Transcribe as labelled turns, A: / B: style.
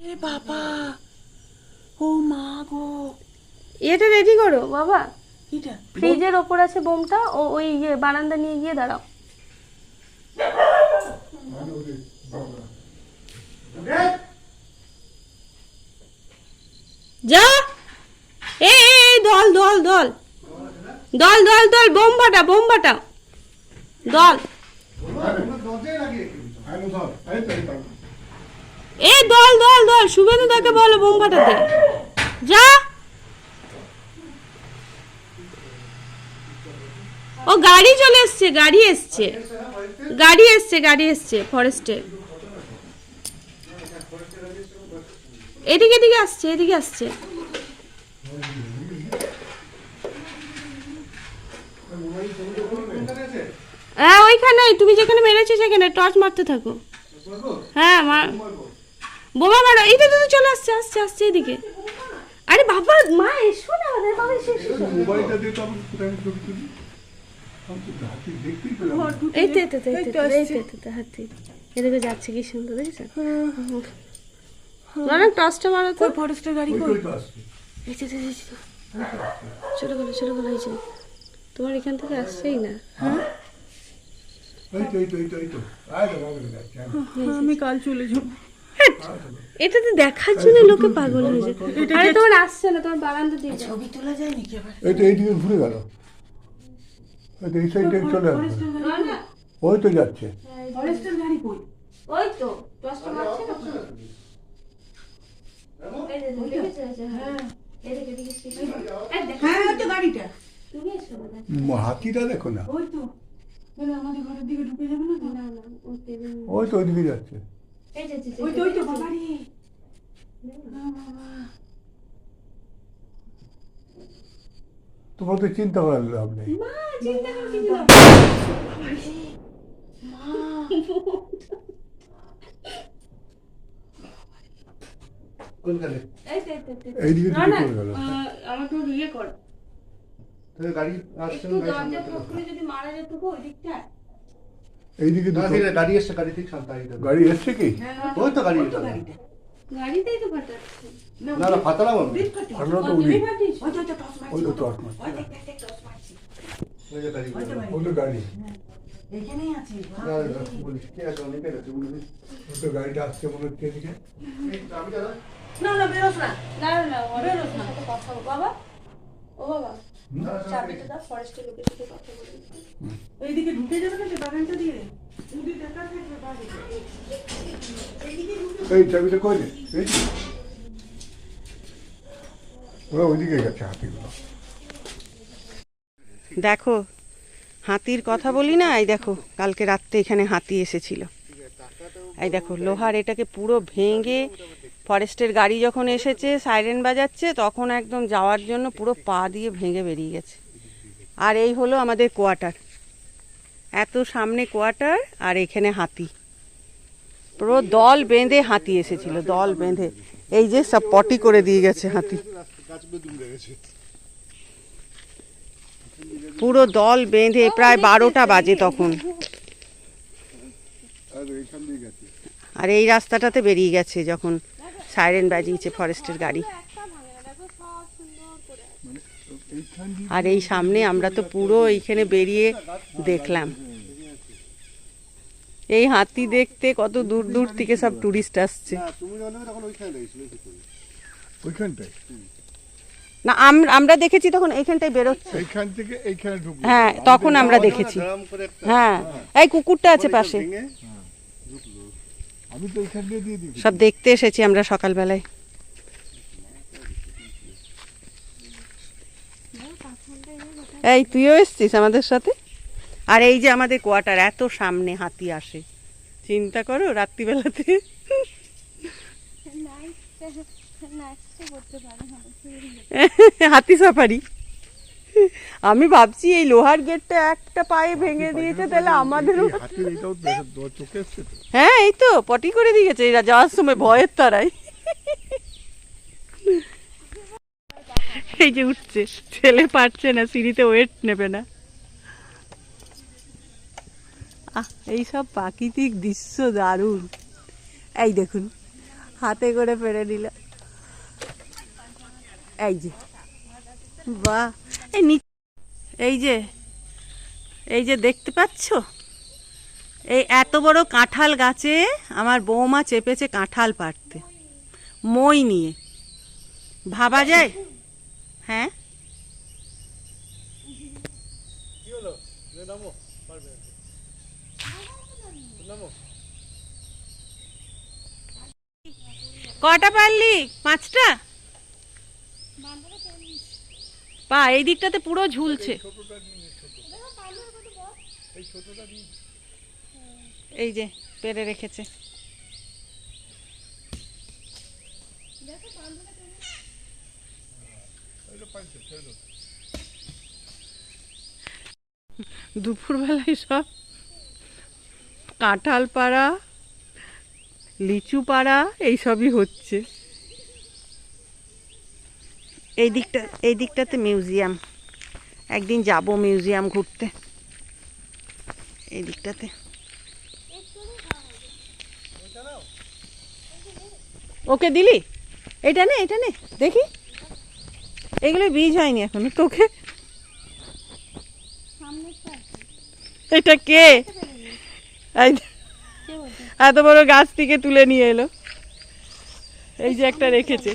A: এ বাবা ও মা গো।
B: এটা রেডি করো বাবা।
A: এটা?
B: ফ্রিজের ওপর আছে বোমটা ও ওই ইয়ে বারান্দা নিয়ে গিয়ে দাঁড়াও। যা! এ দল দল দল। দল দল দল বোম ফাটা বোম ফাটা দল। এ, দল দল দল, শুভেন্দু তাকে বলো বোম ফাটাতে যা। ও, গাড়ি চলে এসছে, গাড়ি এসছে। গাড়ি এসছে গাড়ি এসছে ফরেস্টে এদিকে এদিকে আসছে এদিকে আসছে। হ্যাঁ ওইখানে তুমি যেখানে মেরেছো সেখানে, টর্চ মারতে থাকো। হ্যাঁ মার বোমা মারো এইটা তো চলে আসছে আসছে আসছে এদিকে। আরে বাবা মা এসো না আমাদের বাবা এসো।
C: মোবাইলটা দিয়ে তো আমি কোথায় ছবি তুলি। তো।
B: এই তো এই তো এই তো, এই তো এই তো, এই তো হাতি। এদিকে যাচ্ছে কি সুন্দর দেখেছ? না না টসটা মারো তো।
A: ফরেস্টের গাড়ি কই?
C: তোই তো।
B: এই এই এই চলে গেলো চলে গেলো এই যে। তোমার এখান থেকে আসছেই না?
C: এই তো, এই তো, এই তো, এই তো। তো, রে, যাচ্ছে, আয়।
A: আমি কাল চলে যাব।
B: এটা তো দেখার জন্য লোকে পাগল হয়ে যায়। আরে তোমার আসছে না তোমার বারান্দা দিয়ে
A: ছবি তোলা যায় নাকি আবার?
C: তো এইদিকে ঘুরে গেল। এই এই সাইডে চলে আসবে।
B: না, না,
C: ওই তো যাচ্ছে।
A: ফরেস্টের গাড়ি কই?
B: ওই তো টসটা মারছে না? হ্যাঁ।
A: হ্যাঁ ওই
C: হাতিটা দেখো না।
A: ওই তো। আমাদের ঘরের দিকে ঢুকে যাবে না তো?
C: ওই তো ওইদিকে যাচ্ছে।
B: এই যে, যে, যে,
A: ওই তো ওই তো
B: দেখেছ?
A: বাবা রে না,
C: তোমার তো চিন্তা করার লাভ নেই
B: মা, চিন্তা করো কিছু না।
C: কোনখানে
B: তো, ইয়ে।
C: গাড়ি আসছে
B: করে যদি মারা যেত গো ওই দিকটায়।
C: এইদিকে
D: গাড়ি এসছে গাড়ি ঠিক শান্ত গাড়ি
C: গাড়ি এসছে কি?
A: হ্যাঁ,
D: ওই তো গাড়ি
A: ওই তো। গাড়িটা
B: গাড়িতেই তো ফাটাচ্ছে।
A: না
D: না আমি
A: দিক
C: তো উনি
A: ওই তো টস মারছি।
C: তো
D: গাড়ি
A: ওই তো গাড়ি।
C: ওই তো গাড়ি।
A: এখানেই আছে।
D: না, না, বলিস ঠিক আছে? বলিস।
C: ওই তো গাড়িটা আসছে মনে হচ্ছে এদিকে।
D: আমি দাদা
A: না না বেরোস না।
B: না, না, না, কথা বাবা, ও বাবা, চাবিটা দাও, ফরেস্টের লোকের সাথে কথা বলে
A: দেখো,
E: হাতির কথা বলি না? এই দেখো, কালকে রাত্রে এখানে হাতি এসেছিল। এই দেখো, লোহার এটাকে পুরো ভেঙে ফরেস্টের গাড়ি যখন এসেছে, সাইরেন বাজাচ্ছে, তখন একদম যাওয়ার জন্য পুরো পা দিয়ে ভেঙে বেরিয়ে গেছে। আর এই হলো আমাদের কোয়ার্টার। এত সামনে কোয়ার্টার আর এখানে হাতি। পুরো দল বেঁধে হাতি এসেছিল, দল বেঁধে। এই যে সব পটি করে দিয়ে গেছে হাতি। পুরো দল বেঁধে প্রায় বারোটা বাজে তখন। আর এই রাস্তাটাতে বেরিয়ে গেছে যখন সাইরেন বাজিয়েছে ফরেস্টের গাড়ি। আর এই সামনে আমরা তো পুরো এইখানে বেরিয়ে দেখলাম। এই হাতি দেখতে কত দূর দূর থেকে সব টুরিস্ট আসছে।
D: না,
E: আমরা দেখেছি তখন এইখানটায় বেরোচ্ছে।
C: এইখান থেকে এইখানে ঢুকবো
E: হ্যাঁ তখন আমরা দেখেছি। হ্যাঁ এই কুকুরটা আছে পাশে।
D: ভেঙে
C: আমি তো এইখান দিয়ে দিয়ে দিই
E: সব দেখতে এসেছি আমরা সকালবেলায়। এই তুইও এসছিস আমাদের সাথে? আর এই যে আমাদের কোয়ার্টার এত সামনে হাতি আসে। চিন্তা করো রাত্রিবেলাতে। হাতি সাফারি। আমি ভাবছি এই লোহার গেটটা একটা পায়ে ভেঙে দিয়েছে তাহলে আমাদেরও হ্যাঁ এই তো পটি করে দিয়েছে এরা যাওয়ার সময় ভয়ের তারাই এই যে উঠছে। ছেলে পারছে না সিঁড়িতে ওয়েট নেবে না। আহ, এই সব প্রাকৃতিক দৃশ্য দারুণ। এই দেখুন হাতে করে পেরে নিল। এই যে বাহ এই নি এই যে এই যে দেখতে পাচ্ছ? এই এত বড় কাঁঠাল গাছে আমার বৌমা চেপেছে কাঁঠাল পাড়তে। মই নিয়ে। ভাবা যায়? হ্যাঁ? কটা পারলি? পাঁচটা? পা এই দিকটাতে পুরো ঝুলছে। এই যে পেরে রেখেছে। দুপুরবেলায় সব কাঁঠাল পাড়া লিচু পাড়া এইসবই হচ্ছে। এই দিকটা এই দিকটাতে মিউজিয়াম। একদিন যাব মিউজিয়াম ঘুরতে। এই দিকটাতে। ওকে দিলি? এটা নে এটা নে দেখি। এগুলো বীজ হয়নি এখনও তোকে? এটা কে? এত বড় গাছ থেকে তুলে নিয়ে এলো। এই যে একটা রেখেছে।